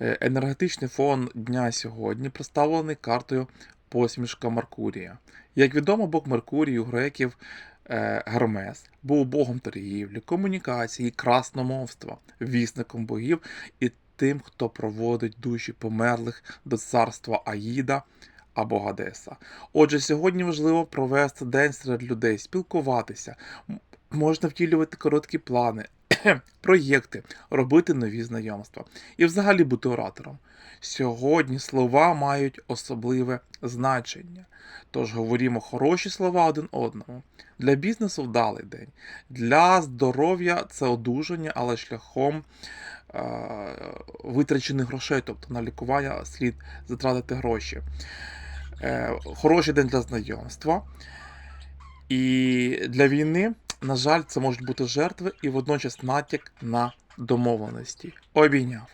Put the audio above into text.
Е, Енергетичний фон дня сьогодні представлений картою посмішка Меркурія. Як відомо, бог Меркурій у греків е, Гермес був богом торгівлі, комунікації, красномовства, вісником богів і тим, хто проводить душі померлих до царства Аїда або Гадеса. Отже, сьогодні важливо провести день серед людей, спілкуватися, можна втілювати короткі плани, проєкти, робити нові знайомства і взагалі бути оратором. Сьогодні слова мають особливе значення. Тож говоримо хороші слова один одному. Для бізнесу вдалий день. Для здоров'я це одужання, але шляхом е- витрачених грошей, тобто на лікування слід затратити гроші. Е- хороший день для знайомства. І для війни, на жаль, це можуть бути жертви і водночас натяк на домовленості. Обійняв.